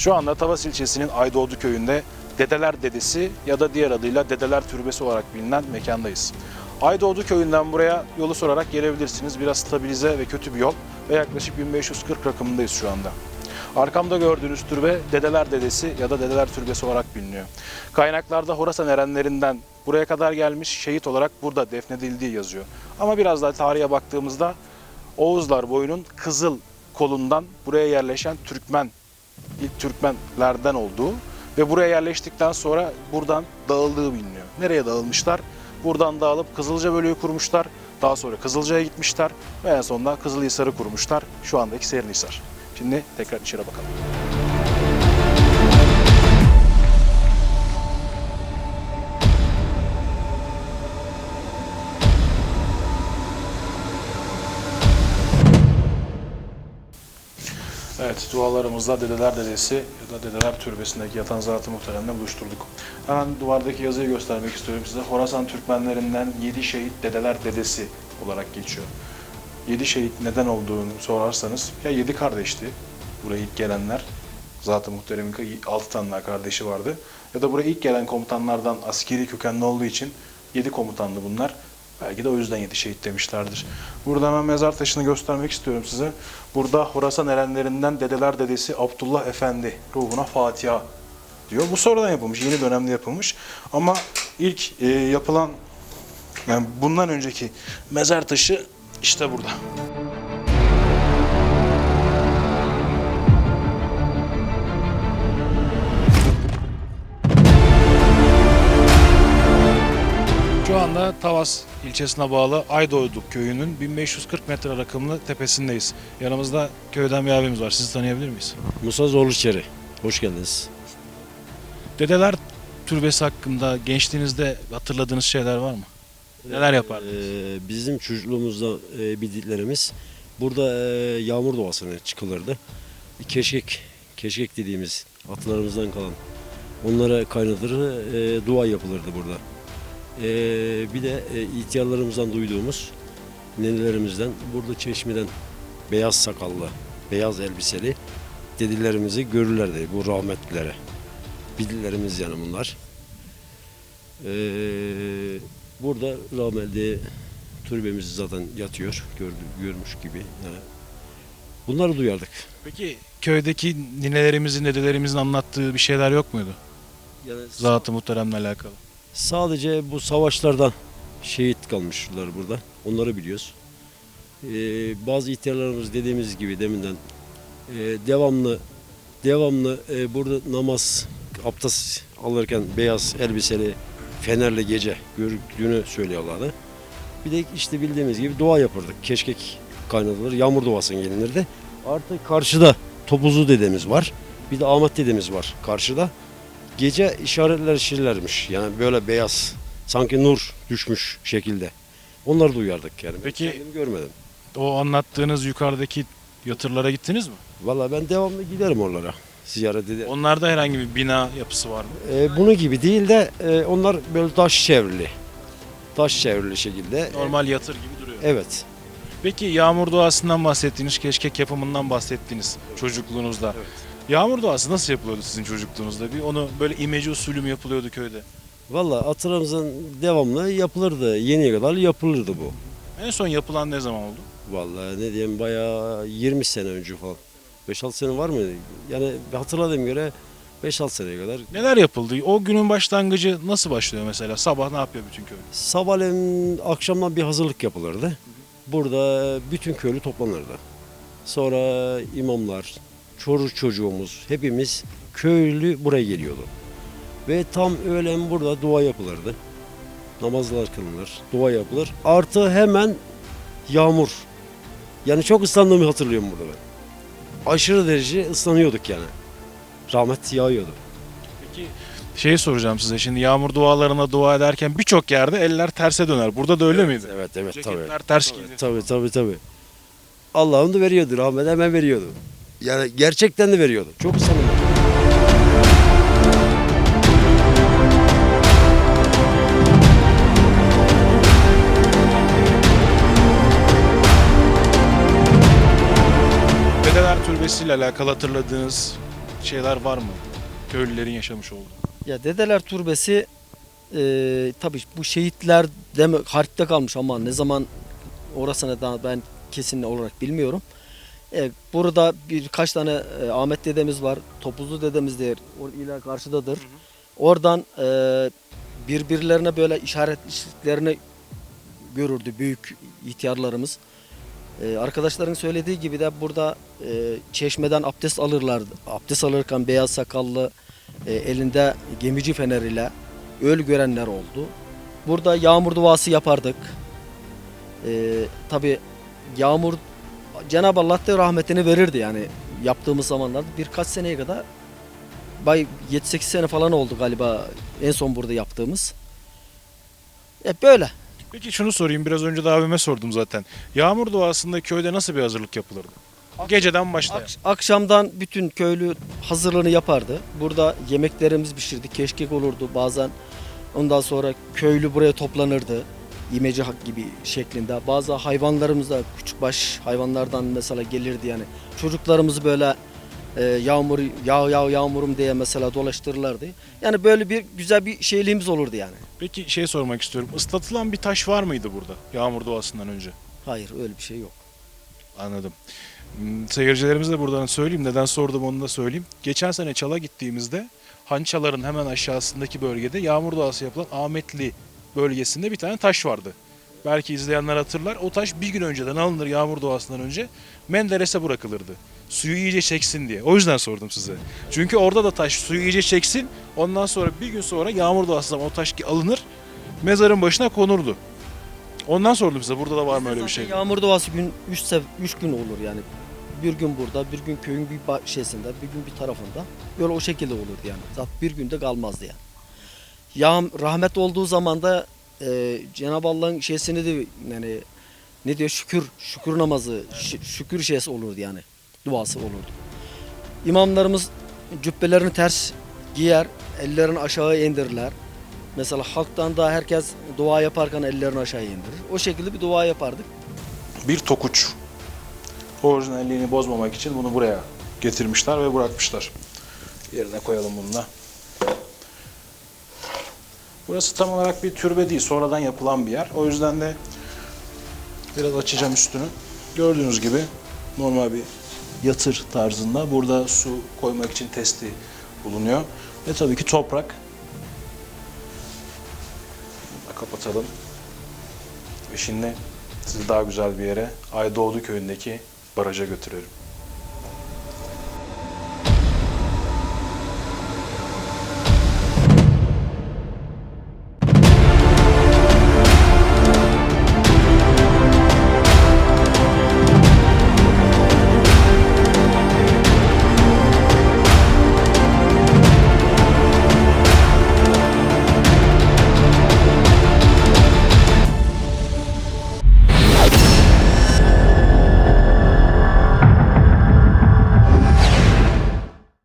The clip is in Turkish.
Şu anda Tavas ilçesinin Aydoğdu köyünde Dedeler Dedesi ya da diğer adıyla Dedeler Türbesi olarak bilinen mekandayız. Aydoğdu köyünden buraya yolu sorarak gelebilirsiniz. Biraz stabilize ve kötü bir yol ve yaklaşık 1540 rakımındayız şu anda. Arkamda gördüğünüz türbe Dedeler Dedesi ya da Dedeler Türbesi olarak biliniyor. Kaynaklarda Horasan erenlerinden buraya kadar gelmiş şehit olarak burada defnedildiği yazıyor. Ama biraz daha tarihe baktığımızda Oğuzlar boyunun Kızıl kolundan buraya yerleşen Türkmen, ilk Türkmenlerden olduğu ve buraya yerleştikten sonra buradan dağıldığı biliniyor. Nereye dağılmışlar? Buradan dağılıp Kızılca bölüğü kurmuşlar. Daha sonra Kızılca'ya gitmişler ve en sonunda Kızılhisar'ı kurmuşlar. Şu andaki Serinhisar. Şimdi tekrar içeri bakalım. Evet, dualarımızda Dedeler Dedesi ya da Dedeler Türbesi'ndeki yatan Zat-ı Muhterem'le buluşturduk. Hemen duvardaki yazıyı göstermek istiyorum size. Horasan Türkmenlerinden 7 şehit Dedeler Dedesi olarak geçiyor. 7 şehit neden olduğunu sorarsanız, ya 7 kardeşti buraya ilk gelenler. Zat-ı Muhterem'in 6 tane kardeşi vardı. Ya da buraya ilk gelen komutanlardan askeri kökenli olduğu için 7 komutandı bunlar. Belki de o yüzden yedi şehit demişlerdir. Burada hemen mezar taşını göstermek istiyorum size. Burada Horasan erenlerinden dedeler dedesi Abdullah Efendi ruhuna Fatiha diyor. Bu sonradan yapılmış, yeni dönemde yapılmış. Ama ilk e, yapılan, yani bundan önceki mezar taşı işte burada. Şu anda Tavas ilçesine bağlı Aydoğdu köyünün 1540 metre rakımlı tepesindeyiz. Yanımızda köyden bir abimiz var. Sizi tanıyabilir miyiz? Musa Zorluçeri. Hoş geldiniz. Dedeler türbesi hakkında gençliğinizde hatırladığınız şeyler var mı? Neler yapardınız? Ee, bizim çocukluğumuzda e, bildiklerimiz burada e, yağmur doğasına çıkılırdı. Keşkek, keşkek dediğimiz atlarımızdan kalan onlara kaynatır, e, dua yapılırdı burada. E, bir de e, ihtiyarlarımızdan duyduğumuz nenelerimizden burada çeşmeden beyaz sakallı, beyaz elbiseli dedilerimizi görürlerdi bu rahmetlilere. Bildiklerimiz yani bunlar. Ee, burada rahmetli türbemiz zaten yatıyor. Gördü, görmüş gibi. Yani bunları duyardık. Peki köydeki ninelerimizin, dedelerimizin anlattığı bir şeyler yok muydu? Yani Zat-ı Muhterem'le alakalı. Sadece bu savaşlardan şehit kalmışlar burada. Onları biliyoruz. Ee, bazı ihtiyarlarımız dediğimiz gibi deminden e, devamlı devamlı e, burada namaz abdest alırken beyaz elbiseli fenerle gece gördüğünü söylüyorlardı. Bir de işte bildiğimiz gibi dua yapırdık. Keşkek kaynatılır. Yağmur duasına gelinirdi. Artık karşıda Topuzlu dedemiz var. Bir de Ahmet dedemiz var karşıda. Gece işaretler şişirlermiş. Yani böyle beyaz. Sanki nur düşmüş şekilde. Onları duyardık yani. Ben Peki- kendim görmedim. O anlattığınız yukarıdaki yatırlara gittiniz mi? Valla ben devamlı giderim oralara. Ziyaret ederim. Onlarda herhangi bir bina yapısı var mı? Ee, bunu gibi değil de e, onlar böyle taş çevrili. Taş çevrili şekilde. Normal yatır gibi duruyor. Evet. Peki yağmur doğasından bahsettiniz, keşkek yapımından bahsettiniz çocukluğunuzda. Evet. Yağmur doğası nasıl yapılıyordu sizin çocukluğunuzda? Bir onu böyle imece usulü mü yapılıyordu köyde? Valla atlarımızın devamlı yapılırdı. Yeniye kadar yapılırdı bu. En son yapılan ne zaman oldu? Vallahi ne diyeyim bayağı 20 sene önce falan. 5-6 sene var mıydı? Yani hatırladığım göre 5-6 seneye kadar. Neler yapıldı? O günün başlangıcı nasıl başlıyor mesela? Sabah ne yapıyor bütün köy? Sabahleyin akşamdan bir hazırlık yapılırdı. Burada bütün köylü toplanırdı. Sonra imamlar, çocuk çocuğumuz hepimiz köylü buraya geliyordu. Ve tam öğlen burada dua yapılırdı. Namazlar kılınır, dua yapılır. Artı hemen yağmur. Yani çok ıslandığımı hatırlıyorum burada ben. Aşırı derece ıslanıyorduk yani. Rahmet yağıyordu. Peki şeyi soracağım size. Şimdi yağmur dualarına dua ederken birçok yerde eller terse döner. Burada da öyle miydi? Evet evet tabii. Ceketler ters giydi. Tabii tabii tabii. Allah'ım da veriyordu. Rahmet hemen veriyordu. Yani gerçekten de veriyordu. Çok samimi. Dedeler Türbesi ile alakalı hatırladığınız şeyler var mı? Köylülerin yaşamış olduğu. Ya Dedeler Türbesi e, tabii bu şehitler deme harpte kalmış ama ne zaman orasına da ben kesin olarak bilmiyorum. E, burada birkaç tane e, Ahmet dedemiz var. Topuzlu dedemiz de o iler karşıdadır. Oradan e, birbirlerine böyle işaretlerini görürdü büyük ihtiyarlarımız. E, arkadaşların söylediği gibi de burada e, çeşmeden abdest alırlardı. Abdest alırken beyaz sakallı e, elinde gemici feneriyle öl görenler oldu. Burada yağmur duası yapardık. E, Tabi yağmur Cenab-ı Allah da rahmetini verirdi yani yaptığımız zamanlarda birkaç seneye kadar bay 7-8 sene falan oldu galiba en son burada yaptığımız. E böyle. Peki şunu sorayım. Biraz önce de abime sordum zaten. Yağmur duasında köyde nasıl bir hazırlık yapılırdı? Geceden başlayan. Ak- akşamdan bütün köylü hazırlığını yapardı. Burada yemeklerimiz pişirdi. Keşkek olurdu bazen. Ondan sonra köylü buraya toplanırdı. İmece hak gibi şeklinde. Bazı hayvanlarımız da küçükbaş hayvanlardan mesela gelirdi yani. Çocuklarımızı böyle e, yağmur yağ yağ yağmurum diye mesela dolaştırırlardı. Yani böyle bir güzel bir şeyliğimiz olurdu yani. Peki şey sormak istiyorum. Islatılan bir taş var mıydı burada yağmur duasından önce? Hayır öyle bir şey yok. Anladım. Hmm, Seyircilerimize de buradan söyleyeyim. Neden sordum onu da söyleyeyim. Geçen sene Çal'a gittiğimizde Hançaların hemen aşağısındaki bölgede yağmur duası yapılan Ahmetli bölgesinde bir tane taş vardı. Belki izleyenler hatırlar. O taş bir gün önceden alınır yağmur duasından önce Menderes'e bırakılırdı. Suyu iyice çeksin diye. O yüzden sordum size. Çünkü orada da taş suyu iyice çeksin. Ondan sonra bir gün sonra yağmur duası zaman o taş alınır. Mezarın başına konurdu. Ondan sordum size. Burada da var mı öyle bir şey? Yağmur duası gün 3 üç gün olur yani. Bir gün burada, bir gün köyün bir şeysinde, bir gün bir tarafında. Böyle o şekilde olurdu yani. Zaten bir günde kalmazdı yani. Yağm rahmet olduğu zaman da e, Cenab-ı Allah'ın şeysini de yani ne diyor şükür şükür namazı şü- şükür şeysi olurdu yani. Duası olurdu. İmamlarımız cübbelerini ters giyer, ellerini aşağı indirirler. Mesela halktan da herkes dua yaparken ellerini aşağı indirir. O şekilde bir dua yapardık. bir tokuç. Orijinalliğini bozmamak için bunu buraya getirmişler ve bırakmışlar. Yerine koyalım bunu da. Burası tam olarak bir türbe değil, sonradan yapılan bir yer. O yüzden de biraz açacağım üstünü. Gördüğünüz gibi normal bir yatır tarzında. Burada su koymak için testi bulunuyor. Ve tabii ki toprak. Kapatalım. Ve şimdi sizi daha güzel bir yere Aydoğdu köyündeki baraja götürüyorum.